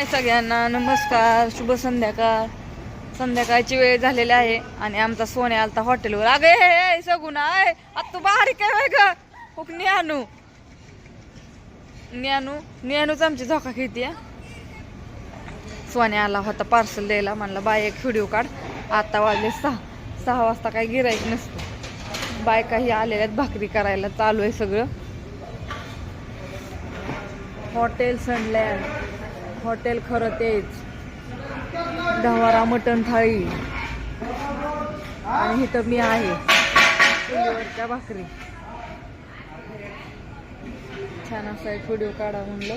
हाय सगळ्यांना नमस्कार शुभ संध्याकाळ. संध्याकाळची वेळ झालेली आहे आणि आमचा सोने आलता हॉटेलवर. अगे हे सगुना आहे आता तू बारीक आहे ग. खूप हो, न्यानू न्यानू न्यानूच आमची झोका खेळते सोने आला होता पार्सल द्यायला म्हणलं बाय एक व्हिडिओ काढ. आता वाजले सहा. सहा वाजता काही गिरायक नसतं. बायकाही आलेल्या आहेत भाकरी करायला. चालू आहे सगळं. हॉटेल सनलँड हॉटेल खरं तेच. ढवारा मटण थाळी. आणि इथं मी आहे. चुलीवरच्या भाकरी. छान असा एक व्हिडिओ काढा म्हणलं.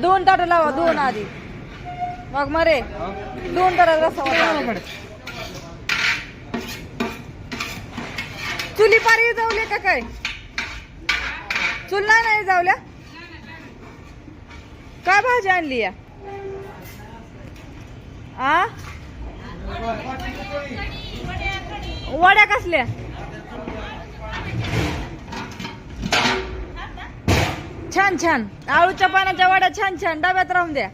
दोन ताट लावा दोन आधी. मग मरे. दोन ताटात रस्सा चुली पारी जाऊले का काय? चुलना नाही नाही जावल्या? काय भाजी आणली या? आ? वड्या कसल्या? छान छान. आळूच्या पानाच्या वड्या छान छान. डब्यात राहून द्या.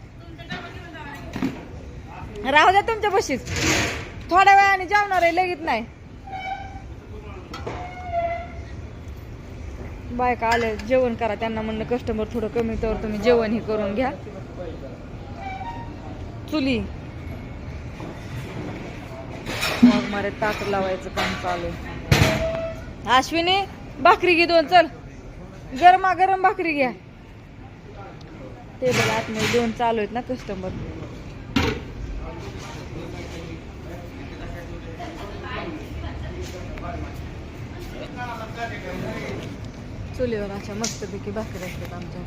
राहू द्या तुमच्या बशीच थोड्या वेळाने जेवणार आहे लगेच नाही. बायका आले जेवण करा त्यांना म्हणणं कस्टमर थोडं कमी तर तुम्ही जेवण हे करून घ्या. चुली. मग मारे ताक लावायचं काम चालू आहे. अश्विनी भाकरी घे दोन चल. गरमा गरम भाकरी घ्या. ते बघा आतमध्ये दोन चालू आहेत ना कस्टमर चुलीवर अशा मस्तपैकी भाकरी असतात आमच्या.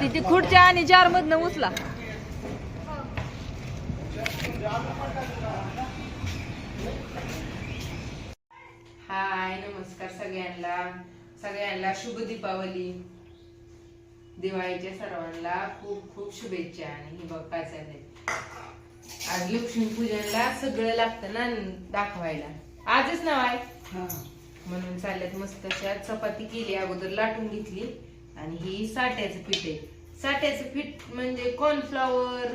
तिथे खुर्च्या आणि जार मधनं उचला. हाय नमस्कार सगळ्यांना. सगळ्यांना शुभ दीपावली. दिवाळीच्या सर्वांना खूप खूप शुभेच्छा आणि ही बघ काय चाललंय. आज लक्ष्मीपूजनला सगळं लागतं ना दाखवायला. आजच नाव आहे. म्हणून चालल्यात मस्त अशा चपाती केली अगोदर लाटून घेतली. आणि ही साठ्याचं पीठ आहे. साठ्याचं पीठ म्हणजे कॉर्नफ्लॉवर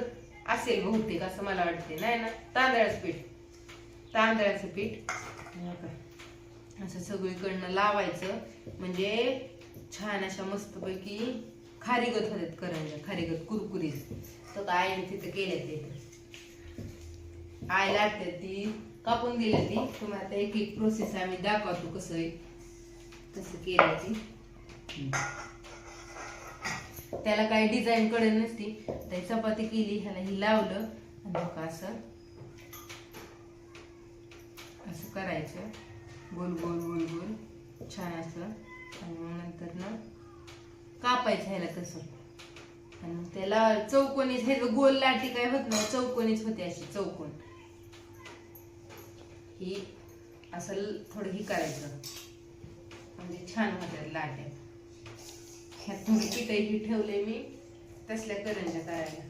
असेल बहुतेक असं मला वाटते नाही ना? तांदळाचं पीठ. तांदळाचं पीठ. असं सगळीकडनं लावायचं. म्हणजे छान अशा मस्तपैकी खारीगत होतात करायला खारीगत कुरकुरीत. तर आईने तिथं केल्या ते. आई लागते ती. कापून दिली ती. तुम्हाला आता एक एक प्रोसेस आम्ही दाखवतो कसं आहे. तसं केलं ती. त्याला काही डिझाईन कळत नसती. तर चपाती केली ह्याला ही लावलं. आणि असं असं करायचं. गोल गोल गोल गोल. छान असं. आणि मग नंतर ना कापायचं ह्याला तसं. आणि त्याला चौकोनीच हे गोल लाटी काय होत नाही चौकोनीच होते अशी चौकोन. की असं थोडं ही करायचं. म्हणजे छान होतात लाट्या. ह्या थोडी पिठाई ठेवले मी तसल्या करंजा करायला.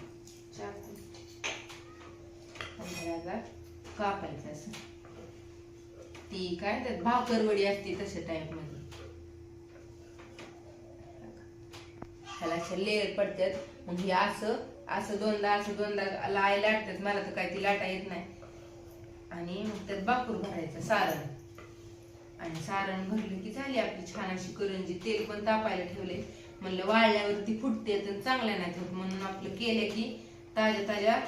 चाकू म्हणजे कापायचं असं. ती काय त्यात भाकरवडी असते तशा टाईपमध्ये. ह्याला अशा लेअर पडतात मग हे असं असं दोनदा असं दोनदा लाय लाटतात. मला तर काय ती लाटा येत नाही. आणि मग त्यात बापूर भरायचं सारण. आणि सारण भरलं की झाली आपली छान अशी करंजी. तेल पण तापायला ठेवले म्हणलं वाळल्यावरती फुटते तर चांगल्या नाही होत म्हणून आपलं केलं की ताज्या ताज्या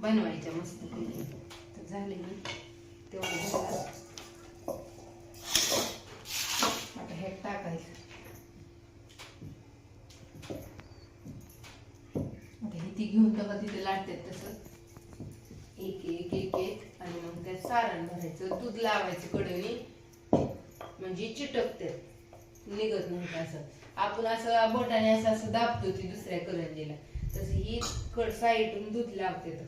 बनवायच्या मस्त तर झाले की तेवढं आता हे टाकायचं. आता हे ती घेऊन तेव्हा तिथे लाटतात तसं. एक एक एक एक. मग त्यात सारण भरायचं दूध लावायचं कडवी. म्हणजे चिटकते. निघत नाही असं. आपण असं बोटाने असं असं दाबतो ती दुसऱ्या करंजीला. तसं ही कड साईडून दूध लावते तर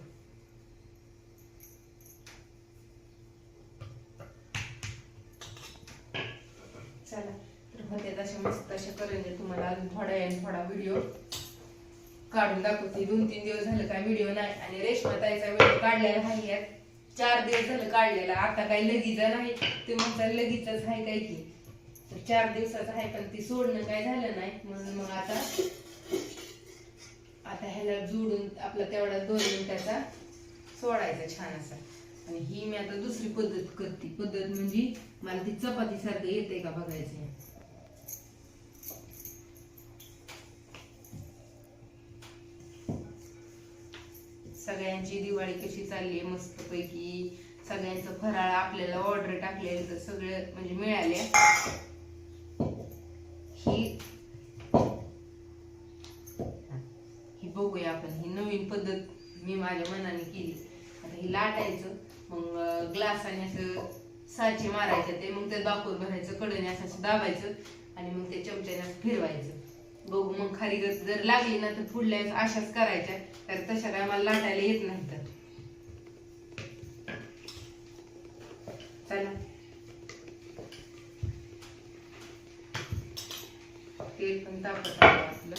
चला तर होते तशा मस्त अशा करंजी तुम्हाला अजून थोड्या वेळाने थोडा व्हिडिओ काढून दाखवते. दोन तीन दिवस झालं काय व्हिडिओ नाही आणि रेशमा ताईचा व्हिडिओ काढलेला आहे यात. चार दिवस झालं काढलेला. आता काही लगीच नाही. ते म्हणतात लगीच आहे काय की. तर चार दिवसाचं आहे पण ती सोडणं काय झालं नाही. म्हणून मग आता आता ह्याला जोडून आपला तेवढा दोन मिनिटाचा सोडायचा छान असा. आणि ही मी आता दुसरी पद्धत करते. पद्धत म्हणजे मला ती चपाती सारखं येते का बघायचं सगळ्यांची दिवाळी कशी चालली मस्त पैकी सगळ्यांचं फराळ आपल्याला ऑर्डर टाकले तर सगळे म्हणजे मिळाले. ही ही बघूया आपण. ही नवीन पद्धत मी माझ्या मनाने केली. आता ही लाटायचं. मग ग्लासाने असं साचे मारायचे. ते मग ते बाकूर भरायचं कडने असं असं दाबायचं आणि मग ते चमच्याने फिरवायचं. बघू मग खाली जर जर लागली ना तर पुढल्या वेळेस अशाच करायच्या. तर तशा काय मला लाटायला येत नाही तर. चला. तेल पण तापत असलं आपलं.